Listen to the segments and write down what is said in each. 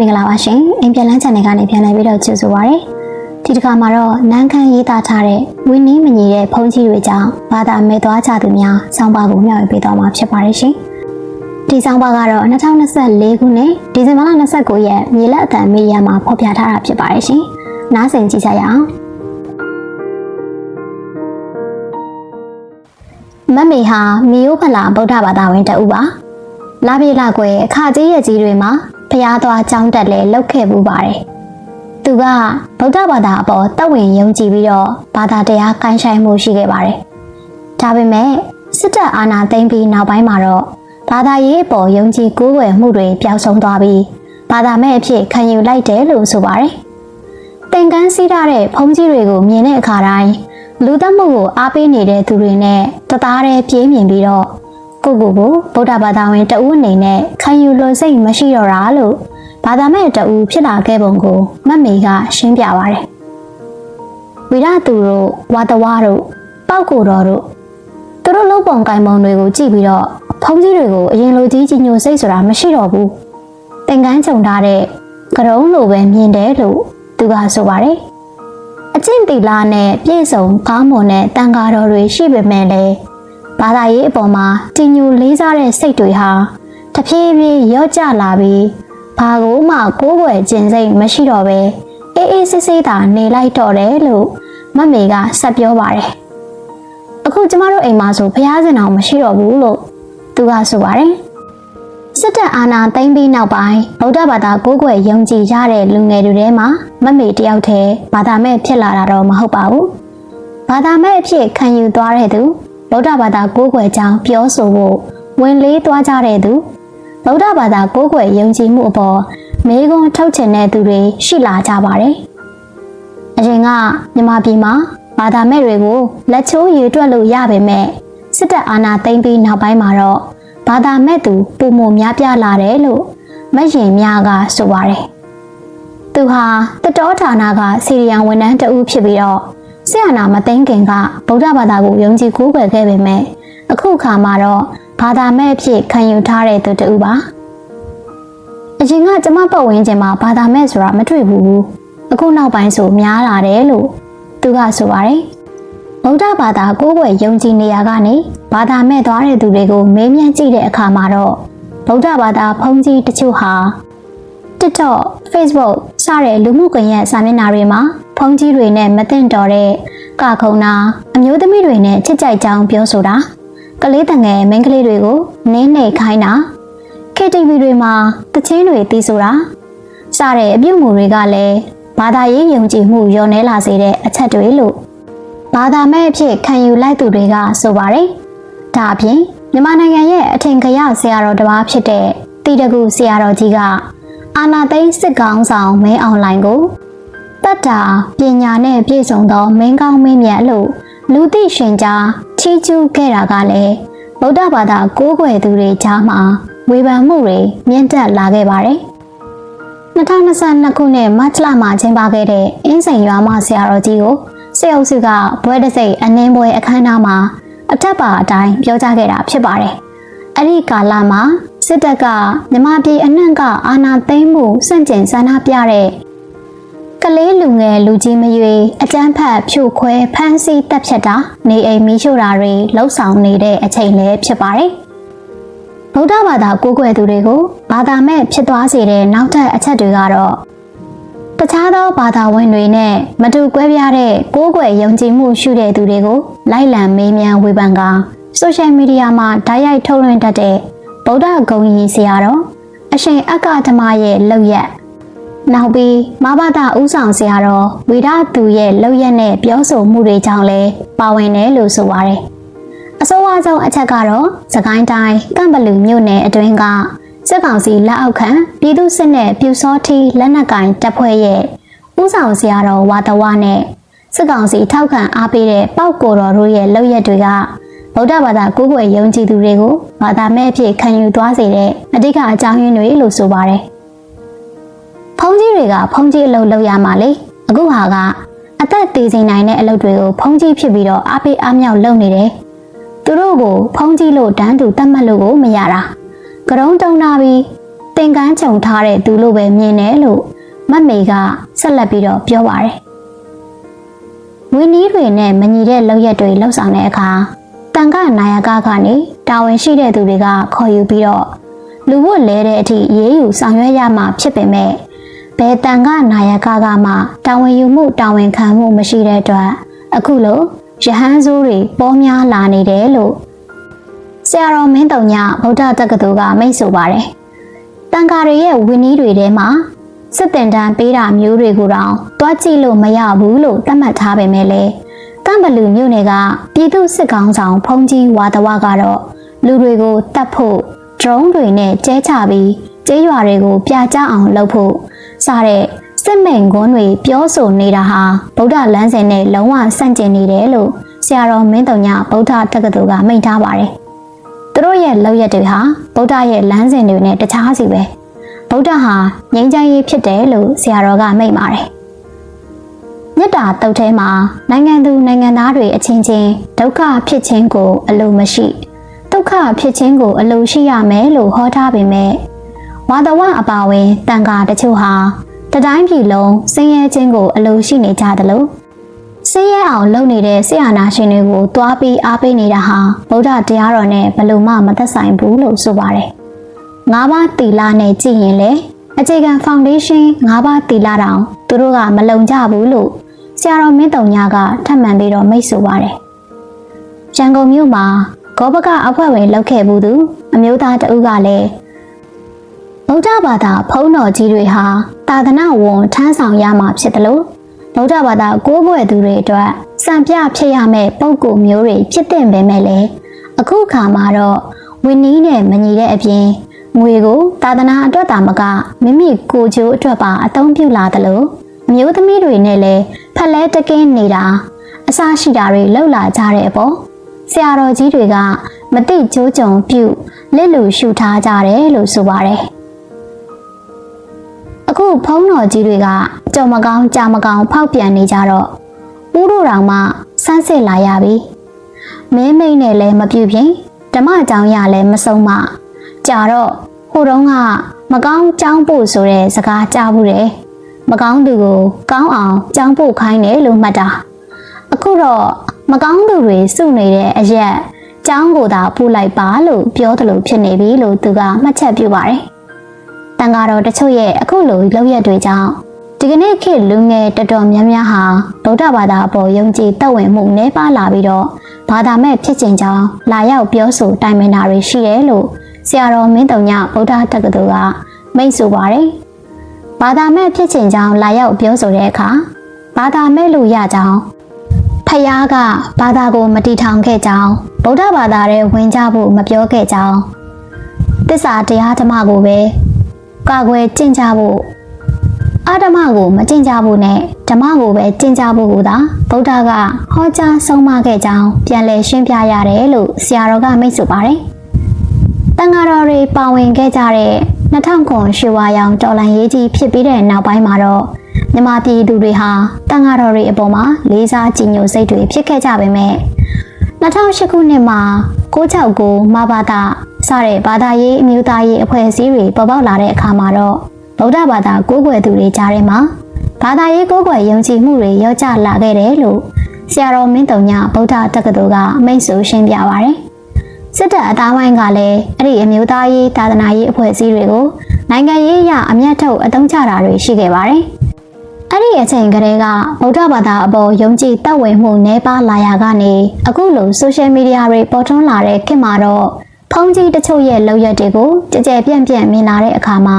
မင်္ဂလာပါရှင်အိမ်ပြန်လန်းချန်နယ်ကနေပြန်လည်ပြီးတော့ကြိုဆိုပါရစေဒီတစ်ခါမှာတော့နန်းခမ်းရေးသားထားတဲ့ဝင်းနီးမညီတဲ့ဖုန်းကြီးတွေကြောင့်ဘာသာမဲ့သွားကြသူများစောင်းပါကိုမျှဝေပေးသွားမှာဖြစ်ပါတယ်ရှင်ဒီစောင်းပါကတော့2024ခုနှစ်ဒီဇင်ဘာလ29ရက်မြေလက်အတန်မေးရမှာဖော်ပြထားတာဖြစ်ပါတယ်ရှင်နားဆင်ကြည့်ကြရအောင်မတ်မေဟာမီယိုဖလာဗုဒ္ဓဘာသာဝင်တအူပါလာပြေလာကွယ်အခါကြီးရဲ့ကြီးတွေမှာ ဖျားသွားကြောင်းတက်လဲလောက်ခဲ့ပူပါတယ်။သူကဗုဒ္ဓဘာသာအပေါ်တတ်ဝင်ယုံကြည်ပြီးတော့ဘာသာတရားကိုင်းဆိုင်မှုရှိခဲ့ပါတယ်။ဒါပေမဲ့စစ်တပ်အာဏာသိမ်းပြီးနောက်ပိုင်းမှာတော့ဘာသာရေးအပေါ်ယုံကြည်ကိုးကွယ်မှုတွေပျောက်ဆုံးသွားပြီးဘာသာမဲ့အဖြစ်ခံယူလိုက်တယ်လို့ဆိုပါတယ်။သင်ကန်းစီးထားတဲ့ဖုံးကြီးတွေကိုမြင်တဲ့အခါတိုင်းလူသတ်မှုကိုအားပေးနေတဲ့သူတွေနဲ့တသားတည်းပြေးမြင်ပြီးတော့ ကိုကိုကိုဗုဒ္ဓဘာသာဝင်တဦးအနေနဲ့ခံယူလွန်စိတ်မရှိတော့တာလို့ဘာသာမဲ့တဦးဖြစ်လာခဲ့ပုံကိုမတ်မေကရှင်းပြပါရတယ်။ဝိရသူတို့ဝါတဝါတို့ပောက်ကိုတော်တို့သူတို့လုံးပုံကင်ပုံတွေကိုကြည့်ပြီးတော့ဖုံးကြီးတွေကိုအရင်လိုကြီးကြီးညိုစိတ်ဆိုတာမရှိတော့ဘူး။သင်္ကန်းကြုံထားတဲ့ကရုံးလိုပဲမြင်တယ်လို့သူကဆိုပါတယ်။အကျင့်တီလာနဲ့ပြည့်စုံကောင်းမွန်တဲ့တန်ဃာတော်တွေရှိပေမဲ့လည်း ဘာသာရေးအပေါ်မှာတင်ညိုလေးစားတဲ့စိတ်တွေဟာတဖြည်းဖြည်းရော့ကျလာပြီးဘာကိုမှကိုးကွယ်ခြင်းစိတ်မရှိတော့ပဲအေးအေးဆေးဆေးသာနေလိုက်တော့တယ်လို့မတ်မေကဆက်ပြောပါတယ်အခုကျမတို့အိမ်မှာဆိုဘုရားရှင်တော်မရှိတော့ဘူးလို့သူကဆိုပါတယ်စစ်တပ်အာဏာသိမ်းပြီးနောက်ပိုင်းဗုဒ္ဓဘာသာကိုးကွယ်ယုံကြည်ကြတဲ့လူငယ်တွေထဲမှာမတ်မေတယောက်တည်းဘာသာမဲ့ဖြစ်လာတာတော့မဟုတ်ပါဘူးဘာသာမဲ့အဖြစ်ခံယူသွားတဲ့သူ ဗုဒ္ဓဘာသာကိုးကွယ်ကြောင်းပြောဆိုဖို့ဝင်လေးသွားကြတဲ့သူဗုဒ္ဓဘာသာကိုးကွယ်ယုံကြည်မှုအပေါ်မေးခွန်းထုတ်ချင်တဲ့သူတွေရှိလာကြပါတယ်။အရင်ကမြန်မာပြည်မှာဘာသာမဲ့တွေကိုလက်ချိုးရည်တွက်လို့ရပေမဲ့စစ်တပ်အာဏာသိမ်းပြီးနောက်ပိုင်းမှာတော့ဘာသာမဲ့သူပုံမများပြားလာတယ်လို့မရင်များကဆိုပါတယ်။သူဟာတတော်ဌာနကစီရီယံဝန်ထမ်းတဦးဖြစ်ပြီးတော့ ဆရာနာမသိန်းခင်ကဗုဒ္ဓဘာသာကိုယုံကြည်ကိုးကွယ်ခဲ့ပေမဲ့အခုခါမှာတော့ဘာသာမဲ့အဖြစ်ခံယူထားတဲ့သူတူပါအရင်ကကျမပတ်ဝန်းကျင်မှာဘာသာမဲ့ဆိုတာမတွေ့ဘူးအခုနောက်ပိုင်းဆိုများလာတယ်လို့သူကဆိုပါတယ်ဗုဒ္ဓဘာသာကိုးကွယ်ယုံကြည်နေရကနေဘာသာမဲ့သွားတဲ့သူတွေကိုမေးမြန်းကြည့်တဲ့အခါမှာတော့ဗုဒ္ဓဘာသာဘုန်းကြီးတချို့ဟာ TikTok, Facebook စ တဲ့လူမှုကွန်ရက်စာမျက်နှာတွေမှာဖုန်းကြီးတွေနဲ့မသင့်တော်တဲ့ကခုံနာအမျိုးသမီးတွေနဲ့ချစ်ကြိုက်ကြောင်းပြောဆိုတာကလေးတငယ်မိန်းကလေးတွေကိုနင်းနေခိုင်းတာ KTV တွေမှာတချင်းတွေတီးဆိုတာစတဲ့အပြုတ်မှုတွေကလည်းဘာသာရေးယုံကြည်မှုညော်နေလာစေတဲ့အချက်တွေလို့ဘာသာမဲ့အဖြစ်ခံယူလိုက်သူတွေကဆိုပါတယ်ဒါအပြင်မြန်မာနိုင်ငံရဲ့အထင်ကရဆရာတော်တစ်ပါးဖြစ်တဲ့တီတကူဆရာတော်ကြီးက အာနာသိန်းစစ်ကောင်းဆောင်မင်းအောင်လိုင်ကိုတတ်တာပညာနဲ့ပြည့်စုံသောမင်းကောင်းမင်းမြတ်လို့လူသိရှင်ကြားချီးကျူးခဲ့တာကလည်းဗုဒ္ဓဘာသာကိုးကွယ်သူတွေကြားမှာဝေဖန်မှုတွေမြင့်တက်လာခဲ့ပါတယ်။2022ခုနှစ်မတ်လမှာကျင်းပခဲ့တဲ့အင်းစိန်ရွာမဆရာတော်ကြီးကိုစေအုပ်စုကဘွဲတစိတ်အနှင်းပွဲအခမ်းအနားမှာအထက်ပါအတိုင်းပြောကြားခဲ့တာဖြစ်ပါတယ်။အဲ့ဒီကာလမှာ စစ်တပ်ကမြမပြည်အနှံ့ကအာဏာသိမ်းမှုစန့်ကျင်ဆန္ဒပြတဲ့ကလေးလူငယ်လူကြီးမရွေအကြမ်းဖက်ဖြိုခွဲဖမ်းဆီးတပ်ဖြတ်တာနေအိမ်မီးရှို့တာတွေလှုပ်ဆောင်နေတဲ့အချိန်လည်းဖြစ်ပါတယ်။ဗုဒ္ဓဘာသာကိုးကွယ်သူတွေကိုဘာသာမဲ့ဖြစ်သွားစေတဲ့နောက်ထပ်အချက်တွေကတော့တခြားသောဘာသာဝင်တွေနဲ့မတူကွဲပြားတဲ့ကိုးကွယ်ယုံကြည်မှုရှိတဲ့သူတွေကိုလိုက်လံမေးမြန်းဝေဖန်ကဆိုရှယ်မီဒီယာမှာဓာတ်ရိုက်ထုတ်လွှင့်တတ်တဲ့ ဗုဒ္ဓဂုံကြီးဆရာတော်အရှင်အက္ခဓမ္မရဲ့လောက်ရက်နောက်ပြီးမဘာသာဥဆောင်ဆရာတော်ဝိဒသူရဲ့လောက်ရက်နဲ့ပြောဆိုမှုတွေကြောင့်လည်းပါဝင်တယ်လို့ဆိုပါတယ်အဆိုးအဆုံးအချက်ကတော့စကိုင်းတိုင်းကံပလူမြို့နယ်အတွင်းကစစ်ကောင်စီလက်အောက်ခံပြည်သူစစ်နဲ့ပြူစောထီလက်နက်ကင်တပ်ဖွဲ့ရဲ့ဥဆောင်ဆရာတော်ဝါတဝနဲ့စစ်ကောင်စီထောက်ခံအားပေးတဲ့ပောက်ကိုတော်တို့ရဲ့လောက်ရက်တွေက ဗုဒ္ဓဘာသာကိုးကွယ်ယုံကြည်သူတွေကိုဘာသာမဲ့အဖြစ်ခံယူသွားစေတဲ့အဓိကအကြောင်းရင်းတွေလို့ဆိုပါတယ်။ဖုံးကြီးတွေကဖုံးကြီးအလုပ်လုပ်ရမှာလေအခုဟာကအသက်သေးစိမ်နိုင်တဲ့အလုပ်တွေကိုဖုံးကြီးဖြစ်ပြီးတော့အားပေးအားမြောက်လုပ်နေတယ်။သူတို့ကိုဖုံးကြီးလို့တန်းတူတတ်မှတ်လို့ကိုမရတာ။ကရုံးတုံနာပြီးတင်ကန်းခြုံထားတဲ့သူလို့ပဲမြင်တယ်လို့မတ်မေကဆက်လက်ပြီးတော့ပြောပါတယ်ဝင်းနီးတွေနဲ့မညီတဲ့လောက်ရက်တွေလှုပ်ဆောင်တဲ့အခါ တန်ကနာယကကနေတာဝန်ရှိတဲ့သူတွေကခေါ်ယူပြီးတော့လူဝတ်လဲတဲ့အထိရေးယူဆောင်ရွက်ရမှာဖြစ်ပေမဲ့ဘယ်တန်ကနာယကကမှတာဝန်ယူမှုတာဝန်ခံမှုမရှိတဲ့အတွက်အခုလိုရဟန်းစိုးတွေပေါ်များလာနေတယ်လို့ဆရာတော်မင်းတုံညဗုဒ္ဓတက္ကသိုလ်ကမိတ်ဆိုပါတယ်။တန်ဃာတွေရဲ့ဝင်းနီးတွေထဲမှာစစ်တင်တန်းပေးတာမျိုးတွေကိုတော့တွားကြည့်လို့မရဘူးလို့သတ်မှတ်ထားပေမဲ့လည်း ကမ်ဘလူမြို့နယ်ကပြည်သူစစ်ကောင်ဆောင်ဖုန်ကြီးဝါတဝကတော့လူတွေကိုတတ်ဖို့ drone တွေနဲ့ကျဲချပြီးကျေးရွာတွေကိုပြကြအောင်လုပ်ဖို့စတဲ့စစ်မိန်ကွန်းတွေပြောဆိုနေတာဟာဗုဒ္ဓလမ်းစဉ်နဲ့လုံးဝဆန့်ကျင်နေတယ်လို့ဆရာတော်မင်းတုံညဗုဒ္ဓတက္ကသိုလ်ကမိန့်ထားပါတယ်။သူတို့ရဲ့လောက်ရက်တွေဟာဗုဒ္ဓရဲ့လမ်းစဉ်တွေနဲ့တခြားစီပဲ။ဗုဒ္ဓဟာငြိမ်းချမ်းရေးဖြစ်တယ်လို့ဆရာတော်ကမိန့်ပါတယ်။ မြတ်တာတုတ်ထဲမှာနိုင်ငံသူနိုင်ငံသားတွေအချင်းချင်းဒုက္ခဖြစ်ခြင်းကိုအလိုမရှိဒုက္ခဖြစ်ခြင်းကိုအလိုရှိရမယ်လို့ဟောထားပေမဲ့ဝါဒဝအပါဝင်တန်ခါတချို့ဟာတတိုင်းပြည်လုံးဆင်းရဲခြင်းကိုအလိုရှိနေကြသလိုဆင်းရဲအောင်လုပ်နေတဲ့ဆရာနာရှင်တွေကိုတွားပြီးအားပေးနေတာဟာဗုဒ္ဓတရားတော်နဲ့ဘယ်လို့မှမသက်ဆိုင်ဘူးလို့ဆိုပါတယ်။ငါးပါးတီလာနဲ့ကြည့်ရင်လေအခြေခံဖောင်ဒေးရှင်းငါးပါးတီလာတောင်သူတို့ကမလုံကြဘူးလို့ ဆရာတော်မင်းတုံညာကထပ်မံပြီးတော့မိတ်ဆိုပါတယ်။ရန်ကုန်မြို့မှာဂောဘကအဖွဲ့ဝင်လောက်ခဲ့ဘူးသူအမျိုးသားတဦးကလည်းဗုဒ္ဓဘာသာဖုံးတော်ကြီးတွေဟာသာသနာဝန်ထမ်းဆောင်ရမှာဖြစ်တယ်လို့ဗုဒ္ဓဘာသာကိုးကွယ်သူတွေအတွက်စံပြဖြစ်ရမယ့်ပုံကိုမျိုးတွေဖြစ်တဲ့ပေမဲ့လည်းအခုခါမှာတော့ဝင်းနီးနဲ့မညီတဲ့အပြင်ငွေကိုသာသနာအတွက်တာမကမိမိကိုယ်ကျိုးအတွက်ပါအသုံးပြုလာတယ်လို့အ မျိုးသမီးတွေနဲ့လည်းဖက်လဲတကင်းနေတာအစရှိတာတွေလှုပ်လာကြတဲ့အပေါ်ဆရာတော်ကြီးတွေက မတိကျိုးကြုံပြုလက်လူရှုထားကြတယ်လို့ဆိုပါတယ်အခုဖုံးတော်ကြီးတွေကကြော်မကောင်းကြာမကောင်းဖောက်ပြန်နေကြတော့ဦးတို့တောင်မှစမ်းစစ်လာရပြီမင်းမိတ်နဲ့လည်းမပြူပြင်းဓမ္မကြောင်ရလည်းမဆုံးမကြာတော့ဟိုတုန်းကမကောင်းကြောင်းဖို့ဆိုတဲ့စကားကြားဘူးတယ် မကောင်းသူကိုကောင်းအောင်ကြောင်းဖို့ခိုင်းတယ်လို့မှတ်တာအခုတော့မကောင်းသူတွေစုနေတဲ့အရက်ကျောင်းကိုသာပို့လိုက်ပါလို့ပြောသလိုဖြစ်နေပြီလို့သူကမှတ်ချက်ပြုပါတယ်။တန်ဃာတော်တချို့ရဲ့အခုလိုလောက်ရက်တွေကြောင့်ဒီကနေ့ခေတ်လူငယ်တော်တော်များများဟာဗုဒ္ဓဘာသာအပေါ်ယုံကြည်တက်ဝင်မှုနှဲပါလာပြီးတော့ဘာသာမဲ့ဖြစ်ခြင်းကြောင့်လာရောက်ပြောဆိုတိုင်ပင်တာတွေရှိတယ်လို့ဆရာတော်မင်းတုံညဗုဒ္ဓတက္ကသိုလ်ကမိတ်ဆိုပါတယ်။ ဘာသာမဲ့ဖြစ်ခြင်းကြောင့်လာရောက်ပြောဆိုတဲ့အခါဘာသာမဲ့လို့ရကြောင်းဖယားကဘာသာကိုမတီထောင်ခဲ့ကြောင်းဗုဒ္ဓဘာသာရဲ့ဝင်ကြဖို့မပြောခဲ့ကြောင်းတစ္ဆာတရားဓမ္မကိုပဲကာကွယ်ကျင့်ကြဖို့အာဓမ္မကိုမကျင့်ကြဖို့နဲ့ဓမ္မကိုပဲကျင့်ကြဖို့ကိုသာဗုဒ္ဓကဟောကြားဆုံးမခဲ့ကြောင်းပြန်လည်ရှင်းပြရတယ်လို့ဆရာတော်ကမိတ်ဆိုပါတယ်။တန်ဃာတော်တွေပါဝင်ခဲ့ကြတဲ့ 2000ခုရွှေဝါရောင်တော်လန်ရေးကြီးဖြစ်ပြီးတဲ့နောက်ပိုင်းမှာတော့မြမပြည်သူတွေဟာတန်ဃာတော်တွေအပေါ်မှာလေးစားကြည်ညိုစိတ်တွေဖြစ်ခဲ့ကြပေမဲ့2008ခုနှစ်မှာ669မဘာသာစတဲ့ဘာသာရေးအမျိုးသားရေးအဖွဲ့အစည်းတွေပေါ်ပေါက်လာတဲ့အခါမှာတော့ဗုဒ္ဓဘာသာကိုးကွယ်သူတွေကြားထဲမှာဘာသာရေးကိုးကွယ်ယုံကြည်မှုတွေရောကျလာခဲ့တယ်လို့ဆရာတော်မင်းတုံညဗုဒ္ဓတက္ကသိုလ်ကမိတ်ဆွေရှင်းပြပါဗျ။ စစ်တပ်အသားပိုင်းကလည်းအဲ့ဒီအမျိုးသားရေးသာသနာရေးအဖွဲ့အစည်းတွေကိုနိုင်ငံရေးအရအမျက်ထုတ်အသုံးချတာတွေရှိခဲ့ပါတယ်။အဲ့ဒီအချိန်ကလေးကဗုဒ္ဓဘာသာအပေါ်ယုံကြည်တက်ဝင်မှုနှဲပါလာရာကနေအခုလိုဆိုရှယ်မီဒီယာတွေပေါ်ထွန်းလာတဲ့ခေတ်မှာတော့ဖုန်းကြီးတချို့ရဲ့လောက်ရက်တွေကိုကြကြပြန့်ပြန့်မြင်လာတဲ့အခါမှာ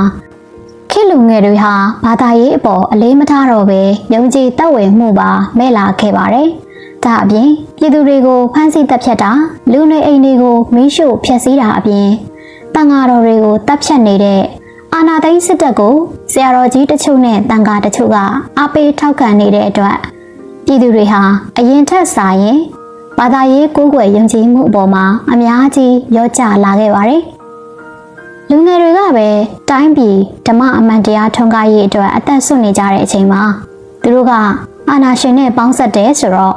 ခေတ်လူငယ်တွေဟာဘာသာရေးအပေါ်အလေးမထားတော့ပဲယုံကြည်တက်ဝင်မှုပါမဲ့လာခဲ့ပါတယ်။ ဒါအပြင်ပြည်သူတွေကိုဖမ်းဆီးတပ်ဖြတ်တာလူနေအိမ်တွေကိုမီးရှို့ဖျက်ဆီးတာအပြင်တန်ဃာတော်တွေကိုတပ်ဖြတ်နေတဲ့အာနာသိန်းစစ်တပ်ကိုဆရာတော်ကြီးတချို့နဲ့တန်ဃာတချို့ကအားပေးထောက်ခံနေတဲ့အတွက်ပြည်သူတွေဟာအရင်ထက်စာရင်ဘာသာရေးကိုးကွယ်ယုံကြည်မှုအပေါ်မှာအများကြီးရောကျလာခဲ့ပါတယ်။လူငယ်တွေကပဲတိုင်းပြည်ဓမ္မအမှန်တရားထွန်းကားရေးအတွက်အသက်ဆွနေကြတဲ့အချိန်မှာသူတို့ကအာနာရှင်နဲ့ပေါင်းဆက်တယ်ဆိုတော့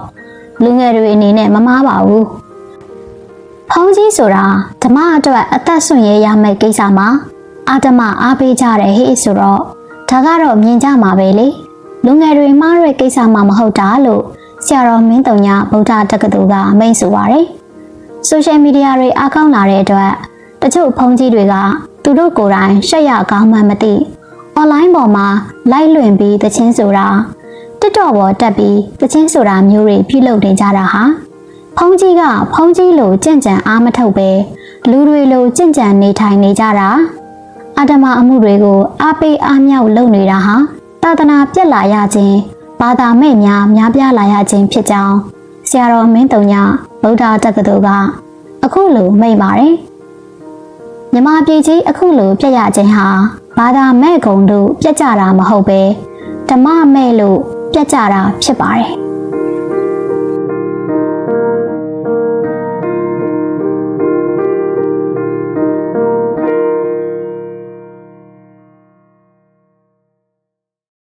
လူငယ်တွေအနေနဲ့မမားပါဘူး။ဖုံးကြီးဆိုတာဓမ္မအတွက်အသက်ဆွရရမယ့်ကိစ္စမှာအာတမအားပေးကြတယ်ဟေ့ဆိုတော့ဒါကတော့မြင်ကြမှာပဲလေလူငယ်တွေမှားတဲ့ကိစ္စမှမဟုတ်တာလို့ဆရာတော်မင်းတုံညာဗုဒ္ဓတက္ကသိုလ်ကမိန့်ဆိုပါတယ်ဆိုရှယ်မီဒီယာတွေအားကောင်းလာတဲ့အတွက်တချို့ဖုန်းကြီးတွေကသူတို့ကိုယ်တိုင်ရှက်ရကောင်းမှမသိအွန်လိုင်းပေါ်မှာလိုက်လွင်ပြီးတချင်းဆိုတာ တစ်တော့ပေါ်တက်ပြီးတချင်းဆိုတာမျိုးတွေပြုလုပ်နေကြတာဟာဖုန်းကြီးကဖုန်းကြီးလိုကြင့်ကြံအားမထုတ်ပဲလူတွေလိုကြင့်ကြံနေထိုင်နေကြတာအတ္တမအမှုတွေကိုအားပေးအားမြောက်လုပ်နေတာဟာသာသနာပြက်လာရခြင်းဘာသာမဲ့များများပြားလာရခြင်းဖြစ်ကြောင်းဆရာတော်မင်းတုံညဗုဒ္ဓတက္ကသိုလ်ကအခုလိုမိန့်ပါတယ်မြမပြည်ကြီးအခုလိုပြက်ရခြင်းဟာဘာသာမဲ့ကုံတို့ပြက်ကြတာမဟုတ်ပဲဓမ္မမဲ့လို့ ပြက်ကြတာဖြစ်ပါတယ်